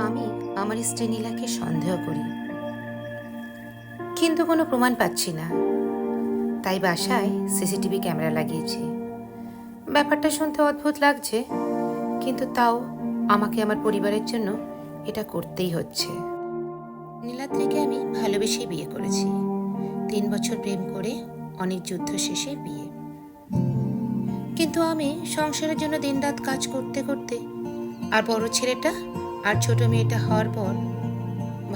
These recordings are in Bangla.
আমি আমার স্ত্রী নীলাকে সন্দেহ করি। কিন্তু কোনো প্রমাণ পাচ্ছি না। তাই বাসায় সিসিটিভি ক্যামেরা লাগিয়েছি। ব্যাপারটা শুনতে অদ্ভুত লাগছে, কিন্তু তাও আমাকে আমার পরিবারের জন্য এটা করতেই হচ্ছে। নীলাদ্রিকে আমি ভালোবেসেই বিয়ে করেছি। তিন বছর প্রেম করে অনেক যুদ্ধ শেষে বিয়ে। কিন্তু আমি সংসারের জন্য দিনরাত কাজ করতে করতে আর বড় ছেলেটা আর ছোট মেয়েটা হওয়ার পর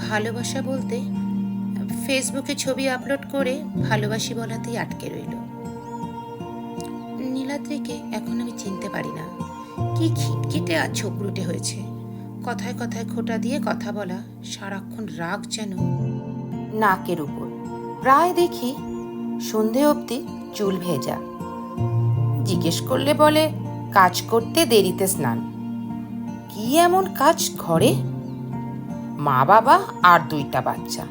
ভালোবাসা বলতে ফেসবুকে ছবি আপলোড করে ভালোবাসি বলাতেই আটকে রইল। নীলাদ্রিকে এখন আমি চিনতে পারি না। কি খিটখিটে আর ছোকরুটে হয়েছে। কথায় কথায় খোটা দিয়ে কথা বলা সারাক্ষণ রাগ যেন নাকের উপর। প্রায় দেখি সন্ধে অবধি চুল ভেজা। জিজ্ঞেস করলে বলে, কাজ করতে দেরিতে স্নান। কি এমন কাজ ঘরে মা বাবা আর দুইটা বাচ্চা।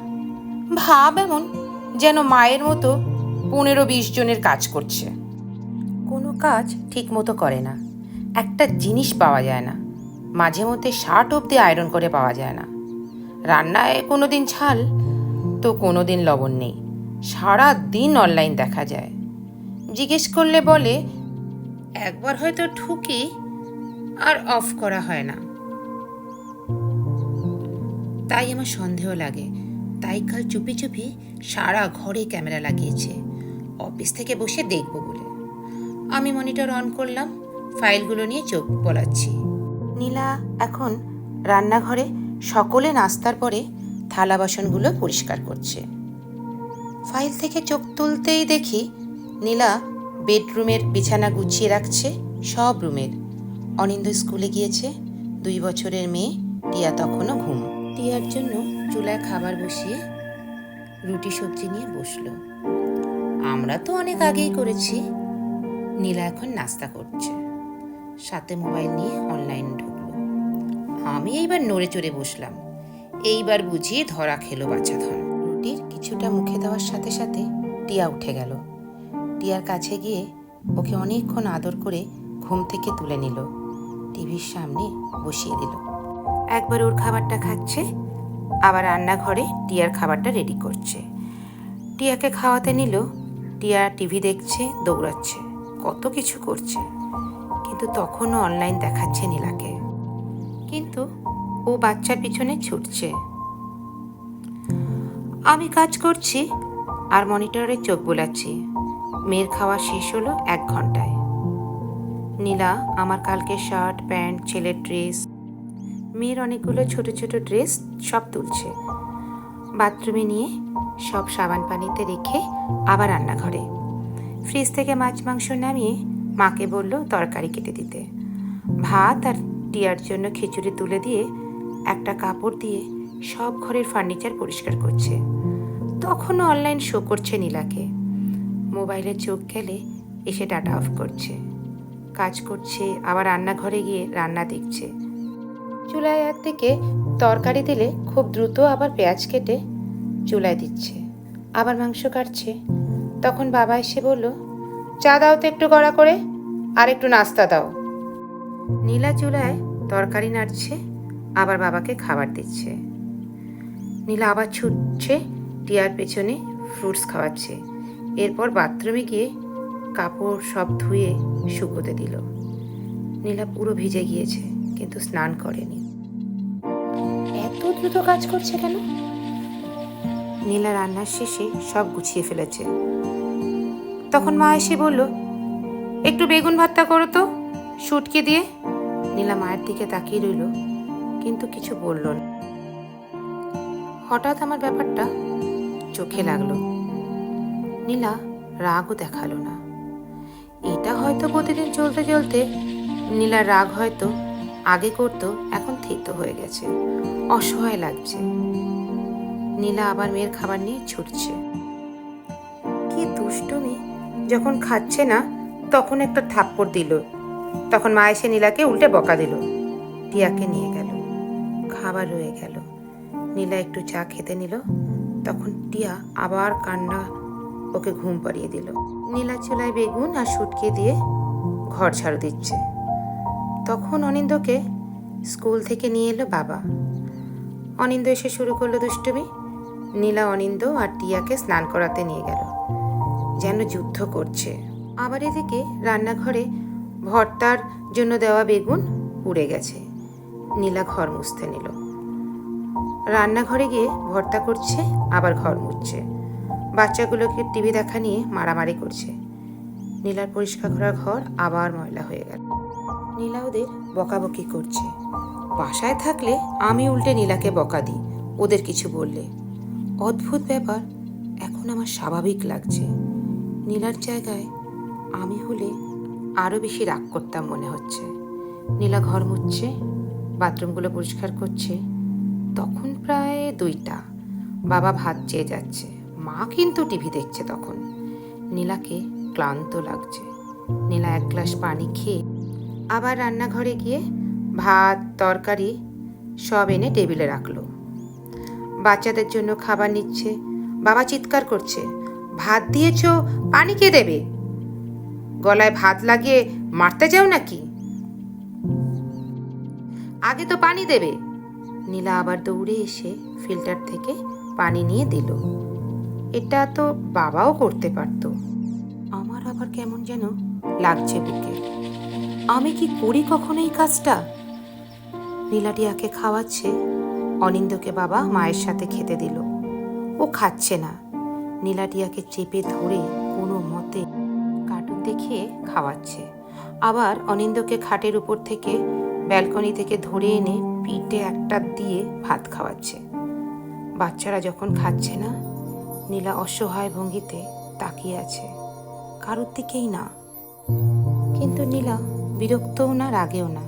ভাব এমন যেন মায়ের মতো পনেরো বিশ জনের কাজ করছে। কোনো কাজ ঠিক মতো করে না। একটা জিনিস পাওয়া যায় না। মাঝে মধ্যে শার্ট অবধি আয়রন করে পাওয়া যায় না। রান্নায় কোনো দিন ঝাল, তো কোনো দিন লবণ নেই। সারা দিন অনলাইন দেখা যায়। জিজ্ঞেস করলে বলে, একবার হয়তো ঠুকি আর অফ করা হয় না। তাই আমার সন্দেহ লাগে। তাই কাল চুপি চুপি সারা ঘরে ক্যামেরা লাগিয়েছে। অফিস থেকে বসে দেখব বলে। আমি মনিটর অন করলাম, ফাইলগুলো নিয়ে চোখ বলাচ্ছি নীলা, এখন রান্নাঘরে সকলে নাস্তার পরে থালা বাসনগুলো পরিষ্কার করছে। ফাইল থেকে চোখ তুলতেই দেখি নীলা বেডরুমের বিছানা গুছিয়ে রাখছে সব রুমের। অনিন্দ স্কুলে গিয়েছে। দুই বছরের মেয়ে টিয়া তখনও ঘুম। টিয়ার জন্য চুলায় খাবার বসিয়ে রুটি সবজি নিয়ে বসল। আমরা তো অনেক আগেই করেছি। নীলা এখন নাস্তা করছে। সাথে মোবাইল নিয়ে অনলাইন ঢুকলো। আমি এইবার নড়ে চড়ে বসলাম। এইবার বুঝিয়ে ধরা খেলো বাচ্চা ধন রুটির কিছুটা মুখে দেওয়ার সাথে সাথে টিয়া উঠে গেল। টিয়ার কাছে গিয়ে ওকে অনেকক্ষণ আদর করে ঘুম থেকে তুলে নিল। টিভির সামনে বসিয়ে দিল। একবার ওর খাবারটা খাচ্ছে, আবার রান্নাঘরে টিয়ার খাবারটা রেডি করছে। টিয়াকে খাওয়াতে নিল, টিয়া টিভি দেখছে, দৌড়াচ্ছে, কত কিছু করছে। কিন্তু তখনও অনলাইন দেখাচ্ছে নীলাকে। কিন্তু ও বাচ্চার পিছনে ছুটছে। আমি কাজ করছি, আর মনিটরে চোখ বোলাচ্ছি। মেয়ের খাওয়া শেষ হলো এক ঘন্টায়। নীলা, আমার কালকে শার্ট, প্যান্ট, ছেলের ড্রেস। মেয়ের অনেকগুলো ছোট ছোট ড্রেস সব তুলছে। বাথরুমে নিয়ে সব সাবান পানিতে রেখে আবার রান্নাঘরে। ফ্রিজ থেকে মাছ মাংস নামিয়ে মাকে বলল তরকারি কেটে দিতে। ভাত আর টিয়ার জন্য খিচুড়ি তুলে দিয়ে একটা কাপড় দিয়ে সব ঘরের ফার্নিচার পরিষ্কার করছে। তখনও অনলাইন শো করছে নীলাকে। মোবাইলে চোখ গেলে এসে ডাটা অফ করছে। কাজ করছে আবার রান্নাঘরে গিয়ে রান্না দেখছে। চুলায় একদিকে তরকারি দিলে খুব দ্রুত আবার পেঁয়াজ কেটে চুলায় দিচ্ছে আবার মাংস কাটছে। তখন বাবা এসে বলল চা দাও তো একটু গড়া করে আর একটু নাস্তা দাও। নীলা চুলায় তরকারি নাড়ছে আবার বাবাকে খাবার দিচ্ছে। নীলা আবার ছুটছে টিয়ার পেছনে ফ্রুটস খাওয়াচ্ছে। এরপর বাথরুমে গিয়ে কাপড় সব ধুয়ে শুকোতে দিল। নীলা পুরো ভিজে গিয়েছে কিন্তু স্নান করেনি। এত দ্রুত কাজ করছে কেন? নীলা রান্নার শেষে সব গুছিয়ে ফেলেছে। তখন মা এসে বলল একটু বেগুন ভর্তা করো তো শুটকি দিয়ে। নীলা মায়ের দিকে তাকিয়ে রইল কিন্তু কিছু বলল না। হঠাৎ আমার ব্যাপারটা চোখে লাগল। নীলা রাগও দেখাল না। এটা হয়তো প্রতিদিন চলতে চলতে নীলার রাগ হয়তো আগে করতো, এখন থিত হয়ে গেছে। অসহায় লাগছে। নীলা আবার মেয়ের খাবার নিয়ে ছুটছে। কি দুষ্টুমি! যখন খাচ্ছে না, তখন একটা থাপ্পড় দিল। তখন মা এসে নীলাকে উল্টে বকা দিল। টিয়াকে নিয়ে গেল। খাবার রয়ে গেল। নীলা একটু চা খেতে নিল। তখন টিয়া আবার কান্না, ওকে ঘুম পাড়িয়ে দিল। নীলা চুলায় বেগুন আর শুটকে দিয়ে ঘর ঝাড়ু দিচ্ছে। তখন অনিন্দকে স্কুল থেকে নিয়ে এলো বাবা। অনিন্দ এসে শুরু করল দুষ্টুমি। নীলা, অনিন্দ আর টিয়াকে স্নান করাতে নিয়ে গেল। যেন যুদ্ধ করছে। আবার এদিকে রান্নাঘরে ভর্তার জন্য দেওয়া বেগুন পুড়ে গেছে। নীলা ঘর মুছতে নিল। রান্নাঘরে গিয়ে ভর্তা করছে, আবার ঘর মুছছে। বাচ্চাগুলোকে টিভি দেখা নিয়ে মারামারি করছে। নীলার পরিষ্কার করা ঘর আবার ময়লা হয়ে গেল। নীলা ওদের বকাবকি করছে। বাসায় থাকলে আমি উল্টে নীলাকে বকা দিই, ওদের কিছু বললে। অদ্ভুত ব্যাপার, এখন আমার স্বাভাবিক লাগছে। নীলার জায়গায় আমি হলে আরও বেশি রাগ করতাম মনে হচ্ছে। নীলা ঘর মুছছে, বাথরুমগুলো পরিষ্কার করছে। তখন প্রায় দুইটা, বাবা ভাত চেয়ে যাচ্ছে। মা কিন্তু টিভি দেখছে তখন। নীলাকে ক্লান্ত লাগছে। নীলা এক গ্লাস পানি খেয়ে আবার রান্নাঘরে গিয়ে ভাত, তরকারি সব এনে টেবিলে রাখল। বাচ্চাদের জন্য খাবার নিচ্ছে। বাবা চিৎকার করছে, ভাত দিয়েছ? পানি কে দেবে? গলায় ভাত লাগিয়ে মারতে যাও নাকি? আগে তো পানি দেবে। নীলা আবার দৌড়ে এসে ফিল্টার থেকে পানি নিয়ে দিল। এটা তো বাবাও করতে পারতো। আমার আবার কেমন যেন লাগছে বুকে। আমি কি করি কখনো এই কাজটা? নীলাটিয়াকে খাওয়াচ্ছে, অনিন্দকে বাবা মায়ের সাথে খেতে দিল। ও খাচ্ছে না। নীলাটিয়াকে চেপে ধরে কোনো মতে কার্টুন দেখিয়ে খাওয়াচ্ছে। আবার অনিন্দকে খাটের উপর থেকে ব্যালকনি থেকে ধরে এনে পিঠে একটা দিয়ে ভাত খাওয়াচ্ছে। বাচ্চারা যখন খাচ্ছে না নীলা অসহায় ভঙ্গিতে তাকিয়ে আছে কারোর দিকেই না। কিন্তু নীলা বিরক্তও না, রাগেও না।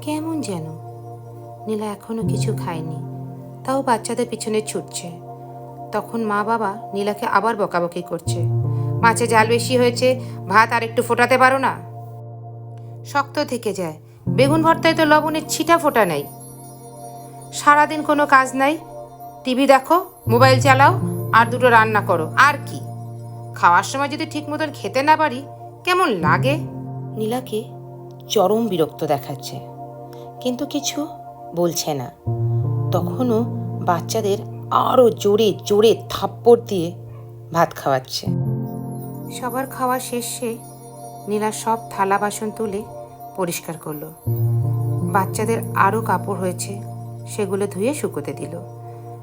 কেমন যেন। নীলা এখনও কিছু খায়নি। তাও বাচ্চাদের পিছনে ছুটছে। তখন মা বাবা নীলাকে আবার বকাবকি করছে। মাছে জাল বেশি হয়েছে, ভাত আর একটু ফোটাতে পারো না? শক্ত থেকে যায়। বেগুন ভর্তায় তো লবণের ছিটা ফোটা নাই। সারাদিন কোনো কাজ নাই। টিভি দেখো, মোবাইল চালাও আর দুটো রান্না করো। আর কি? খাওয়ার সময় যদি ঠিক মতন খেতে না পারি কেমন লাগে? নীলাকে চরম বিরক্ত দেখাচ্ছে। কিন্তু কিছু বলছে না। তখনও বাচ্চাদের আরও জোরে জোরে থাপ্পড় দিয়ে ভাত খাওয়াচ্ছে। সবার খাওয়া শেষে নীলা সব থালা বাসন তুলে পরিষ্কার করল। বাচ্চাদের আরও কাপড় হয়েছে সেগুলো ধুয়ে শুকোতে দিল।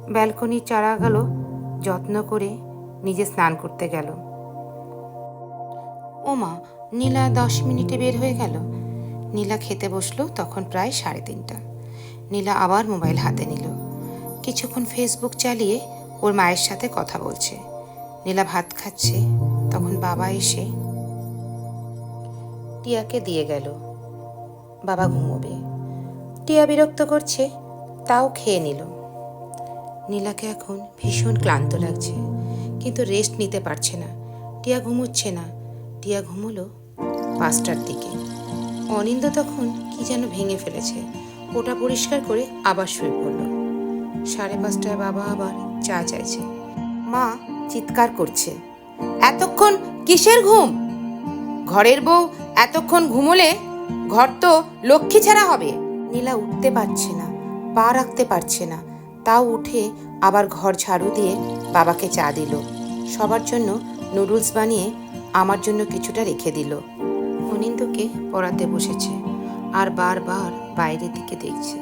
ব্যালকনির চারাগুলো যত্ন করে নিজে স্নান করতে গেল। ওমা, নীলা দশ মিনিটে বের হয়ে গেল। নীলা খেতে বসল তখন প্রায় সাড়ে তিনটা। নীলা আবার মোবাইল হাতে নিল। কিছুক্ষণ ফেসবুক চালিয়ে ওর মায়ের সাথে কথা বলছে। নীলা ভাত খাচ্ছে। তখন বাবা এসে টিয়াকে দিয়ে গেল। বাবা ঘুমোবে। টিয়া বিরক্ত করছে, তাও খেয়ে নিল। নীলাকে এখন ভীষণ ক্লান্ত লাগছে, কিন্তু রেস্ট নিতে পারছে না। টিয়া ঘুমোচ্ছে না। টিয়া ঘুমোলো পাঁচটার দিকে। অনিন্দ তখন কি যেন ভেঙে ফেলেছে। ওটা পরিষ্কার করে আবার শুয়ে পড়ল। সাড়ে পাঁচটায় বাবা আবার চা চাইছে। মা, চিৎকার করছে। এতক্ষণ কিসের ঘুম? ঘরের বউ এতক্ষণ ঘুমোলে ঘর তো লক্ষ্মী ছাড়া হবে। নীলা উঠতে পারছে না, পা রাখতে পারছে না। তাও উঠে আবার ঘর ঝাড়ু দিয়ে বাবাকে চা দিল। সবার জন্য নুডলস বানিয়ে আমার জন্য কিছুটা রেখে দিল। অনিন্দকে পড়াতে বসেছে আর বারবার বাইরের দিকে দেখছে।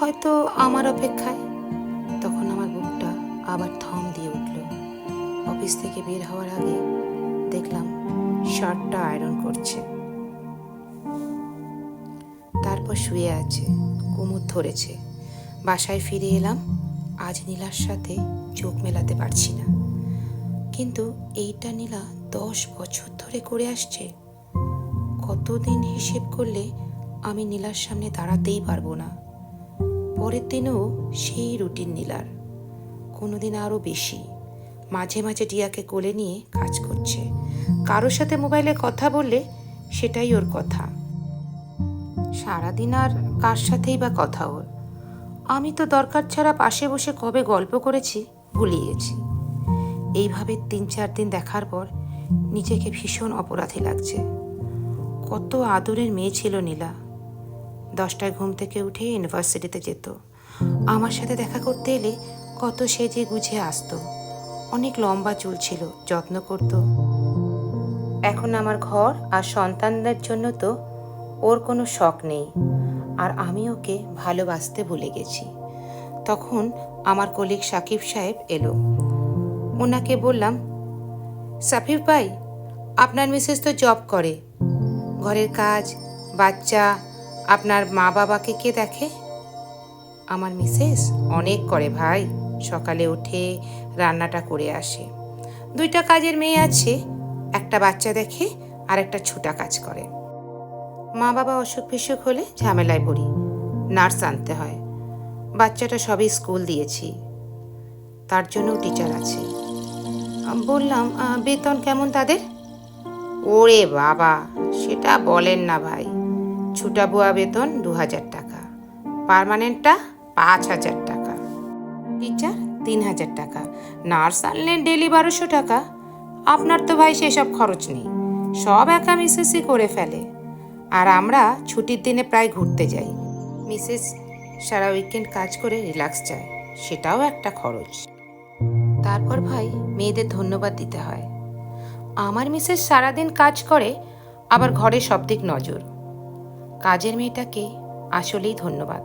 হয়তো আমার অপেক্ষায়। তখন আমার বুকটা আবার থম দিয়ে উঠল। অফিস থেকে বের হওয়ার আগে দেখলাম শার্টটা আয়রন করছে। তারপর শুয়ে আছে কোমর ধরেছে। বাসায় ফিরে এলাম। আজ নীলার সাথে চোখ মেলাতে পারছি না। কিন্তু এইটা নীলা দশ বছর ধরে করে আসছে। কতদিন হিসেব করলে আমি নীলার সামনে দাঁড়াতেই পারব না। পরের দিনও সেই রুটিন নীলার। কোনোদিন আরও বেশি। মাঝে মাঝে টিয়াকে কোলে নিয়ে কাজ করছে। কারোর সাথে মোবাইলে কথা বললে সেটাই ওর কথা। সারাদিন আর কার সাথেই বা কথা ওর? আমি তো দরকার ছাড়া পাশে বসে কবে গল্প করেছি ভুলিয়ে গেছি এইভাবে তিন চার দিন দেখার পর নিজেকে ভীষণ অপরাধী লাগছে। কত আদরের মেয়ে ছিল নীলা। দশটায় ঘুম থেকে উঠে ইউনিভার্সিটিতে যেত। আমার সাথে দেখা করতে এলে কত সেজে গুছে আসতো। অনেক লম্বা চুল ছিল, যত্ন করত। এখন আমার ঘর আর সন্তানদের জন্য তো ওর কোনো শখ নেই। আর আমি ওকে ভালোবাসতে ভুলে গেছি। তখন আমার কলিগ সাকিব সাহেব এলো। ওনাকে বললাম, সাফির ভাই, আপনার মিসেস তো জব করে। ঘরের কাজ, বাচ্চা, আপনার মা বাবাকে কে দেখে? আমার মিসেস অনেক করে ভাই, সকালে উঠে রান্নাটা করে আসে। দুইটা কাজের মেয়ে আছে, একটা বাচ্চা দেখে আর একটা ছোটা কাজ করে। মা বাবা অসুখ বিসুখ হলে ঝামেলায় পড়ি। নার্স আনতে হয়। বাচ্চাটা সবই স্কুল দিয়েছি। তার জন্যও টিচার আছে। বললাম বেতন কেমন তাদের? ওরে বাবা, সেটা বলেন না ভাই। ছুটা বুয়া বেতন দু হাজার টাকা। পার্মানেন্টটা পাঁচ হাজার টাকা। টিচার তিন হাজার টাকা। নার্স আনলেন ডেলি বারোশো টাকা। আপনার তো ভাই সেসব খরচ নেই। সব একা মিসেসই করে ফেলে। আর আমরা ছুটির দিনে প্রায় ঘুরতে যাই। মিসেস সারা উইকেন্ড কাজ করে রিল্যাক্স চায় সেটাও একটা খরচ। তারপর ভাই, মেয়েদের ধন্যবাদ দিতে হয়। আমার মিসেস সারাদিন কাজ করে, আবার ঘরে সব দিক নজর। কাজের মেয়েটাকে আসলেই ধন্যবাদ,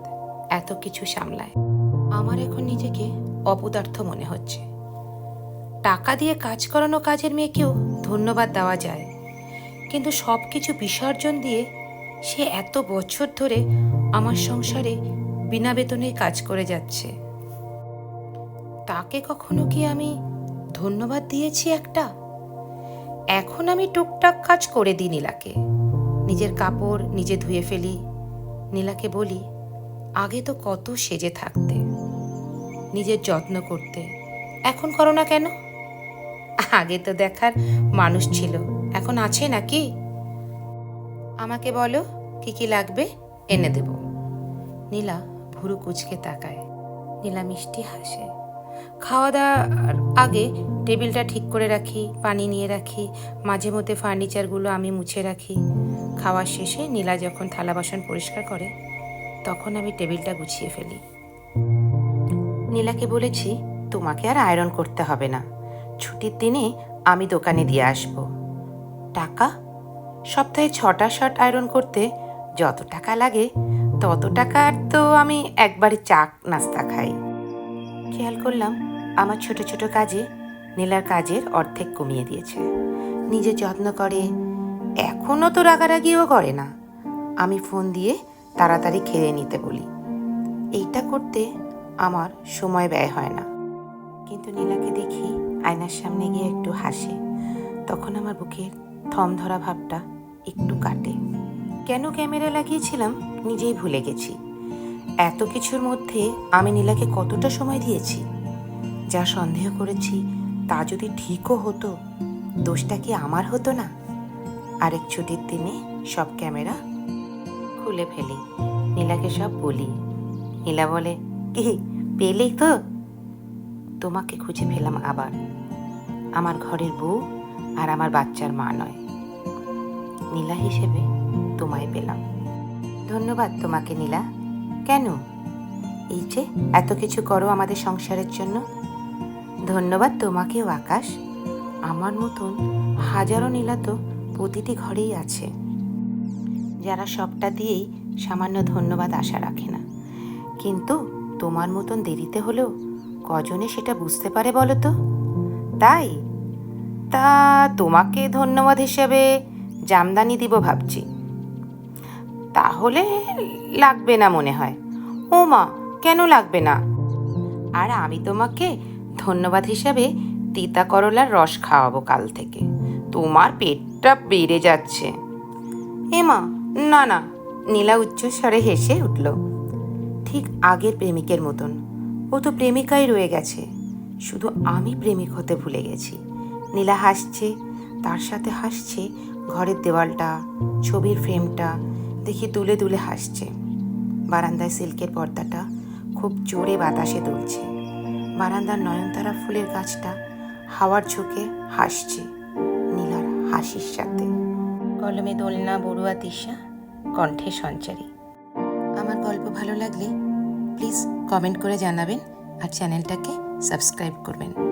এত কিছু সামলায়। আমার এখন নিজেকে অপদার্থ মনে হচ্ছে। টাকা দিয়ে কাজ করানো কাজের মেয়েকেও ধন্যবাদ দেওয়া যায়, কিন্তু সব কিছু বিসর্জন দিয়ে সে এত বছর ধরে আমার সংসারে বিনা বেতনে কাজ করে যাচ্ছে। তাকে কখনো কি আমি ধন্যবাদ দিয়েছি একটা? এখন আমি টুকটাক কাজ করে দিই নীলাকে। নিজের কাপড় নিজে ধুয়ে ফেলি। নীলাকে বলি, আগে তো কত সেজে থাকতে। নিজের যত্ন করতে। এখন করো না কেন? আগে তো দেখার মানুষ ছিল। এখন আছে নাকি? আমাকে বলো, কি কি লাগবে? এনে দেব। নীলা ভুরু কুচকে তাকায়। নীলা মিষ্টি হাসে। খাওয়া দাওয়ার আগে টেবিলটা ঠিক করে রাখি, পানি নিয়ে রাখি, মাঝে মধ্যে ফার্নিচারগুলো আমি মুছে রাখি। খাওয়ার শেষে নীলা যখন থালা বাসন পরিষ্কার করে, তখন আমি টেবিলটা গুছিয়ে ফেলি। নীলাকে বলেছি, তোমাকে আর আয়রন করতে হবে না। ছুটির দিনে আমি দোকানে দিয়ে আসব। টাকা সপ্তাহে ছটা শার্ট আয়রন করতে যত টাকা লাগে, তত টাকার তো আমি একবারে চা নাস্তা খাই। খেয়াল করলাম আমার ছোট ছোট কাজে নীলার কাজের অর্ধেক কমিয়ে দিয়েছে। নিজে যত্ন করে এখনও তো রাগারাগিও করে না। আমি ফোন দিয়ে তাড়াতাড়ি খেয়ে নিতে বলি। এইটা করতে আমার সময় ব্যয় হয় না। কিন্তু নীলাকে দেখি আয়নার সামনে গিয়ে একটু হাসে। তখন আমার বুকের থম ধরা ভাবটা একটু কাটে। কেন ক্যামেরা লাগিয়েছিলাম? নিজেই ভুলে গেছি। এত কিছুর মধ্যে আমি নীলাকে কতটা সময় দিয়েছি? যা সন্দেহ করেছি, তা যদি ঠিকও হতো, দোষটা কি আমার হতো না? আরেক ছুটির দিনে সব ক্যামেরা খুলে ফেলি। নীলাকে সব বলি। নীলা বলে, কি পেলি তো? তোমাকে খুঁজে পেলাম আবার। আমার ঘরের বউ আর আমার বাচ্চার মা নয়। নীলা হিসেবে তোমায় পেলাম। ধন্যবাদ তোমাকে, নীলা। কেন? এই যে এত কিছু করো আমাদের সংসারের জন্য। ধন্যবাদ তোমাকেও, আকাশ। আমার মতন হাজারো নীলা তো প্রতিটি ঘরেই আছে। যারা সবটা দিয়েই সামান্য ধন্যবাদ আশা রাখে না। কিন্তু তোমার মতন দেরিতে হলেও কজনে সেটা বুঝতে পারে বলো তো? তাই? তা তোমাকে ধন্যবাদ হিসেবে জামদানি দিব ভাবছি। তাহলে লাগবে না মনে হয়। ও মা, কেন লাগবে না? আর আমি তোমাকে ধন্যবাদ হিসাবে তিতা করলার রস খাওয়াবো কাল থেকে। তোমার পেটটা বেড়ে যাচ্ছে। এমা না না, নীলা উচ্চস্বরে হেসে উঠল। ঠিক আগের প্রেমিকের মতন। ও তো প্রেমিকাই রয়ে গেছে। শুধু আমি প্রেমিক হতে ভুলে গেছি। নীলা হাসছে, তার সাথে হাসছে ঘরের দেওয়ালটা, ছবির ফ্রেমটা দেখি দুলে দুলে হাসছে। বারান্দায় সিল্কের পর্দাটা খুব জোরে বাতাসে দুলছে। বারান্দার নয়নতারা ফুলের গাছটা হাওয়ার ঝোঁকে হাসছে নীলার হাসির সাথে। কলমে দোলনা, বড়ুয়া তিসা কণ্ঠে সঞ্চারী। আমার গল্প ভালো লাগলে প্লিজ কমেন্ট করে জানাবেন আর চ্যানেলটাকে সাবস্ক্রাইব করবেন।